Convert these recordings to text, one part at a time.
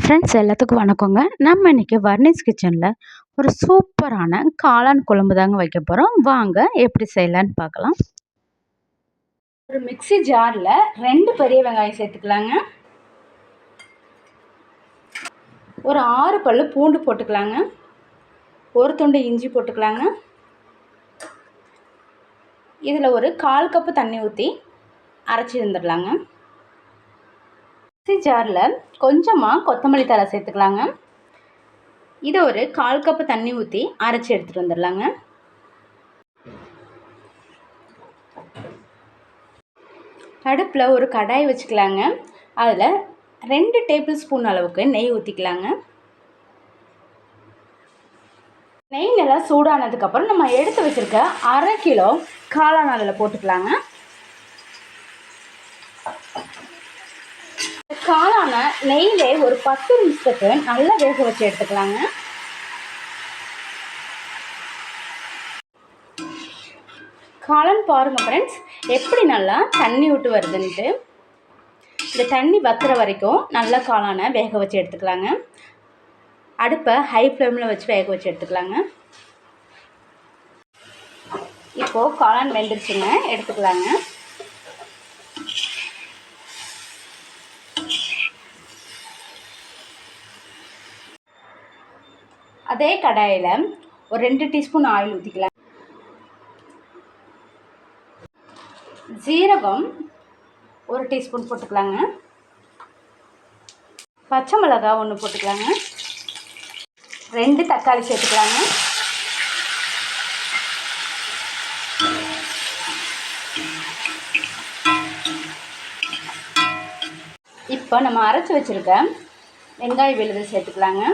Friends எல்லாத்துக்கும் வணக்கங்க. நம்ம இன்றைக்கி வர்னிஸ் கிச்சனில் ஒரு சூப்பரான காளான் குழம்பு தாங்க வைக்க போகிறோம் வாங்க எப்படி செய்யலான்னு பார்க்கலாம். ஒரு மிக்சி ஜாரில் ரெண்டு பெரிய வெங்காயம் சேர்த்துக்கலாங்க. ஒரு ஆறு பல் பூண்டு போட்டுக்கலாங்க. ஒரு துண்டு இஞ்சி போட்டுக்கலாங்க. இதில் ஒரு கால் கப்பு தண்ணி ஊற்றி அரைச்சி இருந்துடலாங்க மிக்ஸி ஜாரில் கொஞ்சமாக கொத்தமல்லி தலை சேர்த்துக்கலாங்க. இதை ஒரு கால் கப்பு தண்ணி ஊற்றி அரைச்சி எடுத்துகிட்டு வந்துடலாங்க. அடுப்பில் ஒரு கடாய் வச்சுக்கலாங்க. அதில் ரெண்டு டேபிள் ஸ்பூன் அளவுக்கு நெய் ஊற்றிக்கலாங்க நெய் நல்லா சூடானதுக்கப்புறம் நம்ம எடுத்து வச்சுருக்க அரை கிலோ காளான் அதில் போட்டுக்கலாங்க காளான நெய்யிலே ஒரு பத்து நிமிஷத்துக்கு நல்லா வேக வச்சு எடுத்துக்கலாங்க. காளான் பாருங்க ஃப்ரெண்ட்ஸ் எப்படி நல்லா தண்ணி விட்டு வருதுன்ட்டு. இந்த தண்ணி வத்துற வரைக்கும் நல்லா காளானை வேக வச்சு எடுத்துக்கலாங்க. அடுப்பை ஹை ஃப்ளேமில் வச்சு வேக வச்சு எடுத்துக்கலாங்க. இப்போது காளான் வெந்துருச்சுங்க எடுத்துக்கலாங்க. அதே கடாயில் ஒரு ரெண்டு டீஸ்பூன் ஆயில் ஊற்றிக்கலாம் ஜீரகம் ஒரு டீஸ்பூன் போட்டுக்கலாங்க. பச்சை மிளகா ஒன்று போட்டுக்கலாங்க. ரெண்டு தக்காளி சேர்த்துக்கலாங்க. இப்போ நம்ம அரைச்சி வச்சுருக்க வெங்காய விழுது சேர்த்துக்கலாங்க.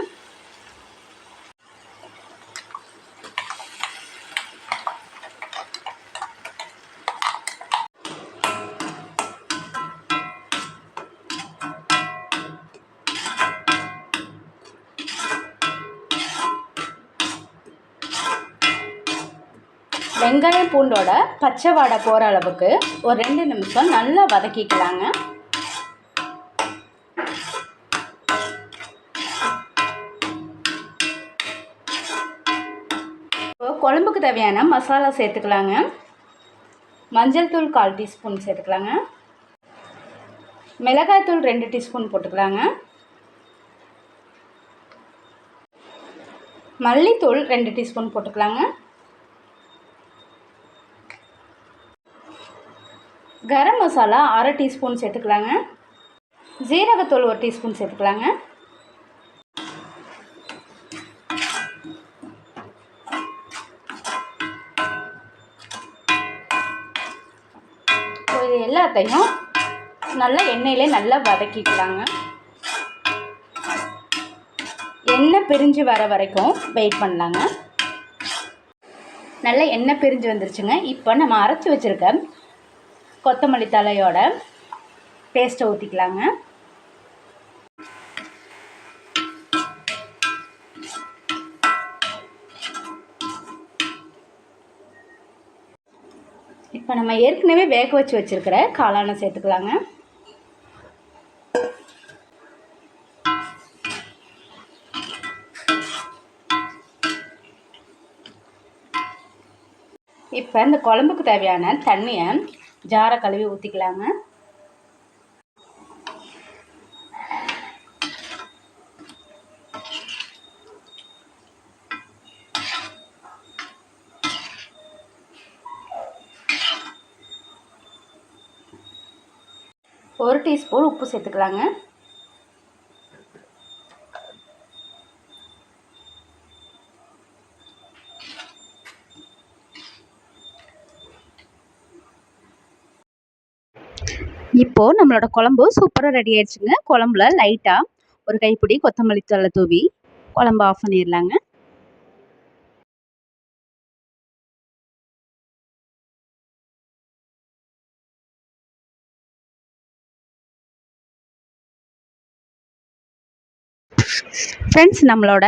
வெங்காயம் பூண்டோட பச்சை வாடை போகிற அளவுக்கு ஒரு ரெண்டு நிமிஷம் நல்லா வதக்கிக்கலாங்க. இப்போ குழம்புக்கு தேவையான மசாலா சேர்த்துக்கலாங்க. மஞ்சள் தூள் கால் டீஸ்பூன் சேர்த்துக்கலாங்க. மிளகாய்த்தூள் ரெண்டு டீஸ்பூன் போட்டுக்கலாங்க. மல்லித்தூள் ரெண்டு டீஸ்பூன் போட்டுக்கலாங்க. கரம் மசாலா அரை டீஸ்பூன் சேர்த்துக்கலாங்க. ஜீரகத்தூள் ஒரு டீஸ்பூன் சேர்த்துக்கலாங்க. இது எல்லாத்தையும் நல்லா எண்ணெயிலே நல்லா வதக்கிக்கலாங்க. எண்ணெய் பிரிஞ்சு வர வரைக்கும் வெயிட் பண்ணலாங்க. நல்லா எண்ணெய் பிரிஞ்சு வந்துருச்சுங்க. இப்போ நம்ம அரைச்சி வச்சுருக்க கொத்தமல்லி தலையோட பேஸ்ட்டை ஊற்றிக்கலாங்க இப்போ நம்ம ஏற்கனவே வேக வச்சு வச்சுருக்கிற காளானை சேர்த்துக்கலாங்க. இப்போ இந்த குழம்புக்கு தேவையான தண்ணியை ஜாரை கழுவி ஊற்றிக்கலாங்க ஒரு டீஸ்பூன் உப்பு சேர்த்துக்கலாங்க. இப்போது நம்மளோட குழம்பு சூப்பராக ரெடி ஆயிடுச்சுங்க. குழம்புல லைட்டாக ஒரு கைப்பிடி கொத்தமல்லி தலை தூவி குழம்பு ஆஃப் பண்ணிடலாங்க. ஃப்ரெண்ட்ஸ் நம்மளோட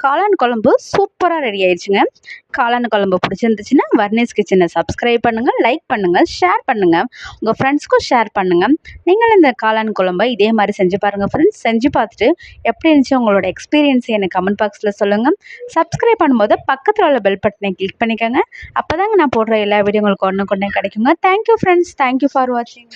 காளான் குழம்பு சூப்பராக ரெடி ஆயிடுச்சுங்க காளான் குழம்பு பிடிச்சிருந்துச்சுன்னா வர்னேஸ் கிச்சனை சப்ஸ்கிரைப் பண்ணுங்கள் லைக் பண்ணுங்கள் ஷேர் பண்ணுங்கள் உங்கள் ஃப்ரெண்ட்ஸ்க்கும் ஷேர் பண்ணுங்கள் நீங்களும் இந்த காளான் குழம்பை இதே மாதிரி செஞ்சு பாருங்கள் ஃப்ரெண்ட்ஸ் செஞ்சு பார்த்துட்டு எப்படி இருந்துச்சு உங்களோட எக்ஸ்பீரியன்ஸ் எனக்கு கமெண்ட் பாக்ஸில் சொல்லுங்கள் சப்ஸ்கிரைப் பண்ணும்போது பக்கத்தில் உள்ள பெல் பட்டனை கிளிக் பண்ணிக்கோங்க. அப்போ தாங்க நான் போடுற எல்லா வீடியோ உங்களுக்கு ஒன்று கொண்டே கிடைக்குங்க தேங்க்யூ ஃப்ரெண்ட்ஸ் தேங்க்யூ ஃபார் வாட்சிங்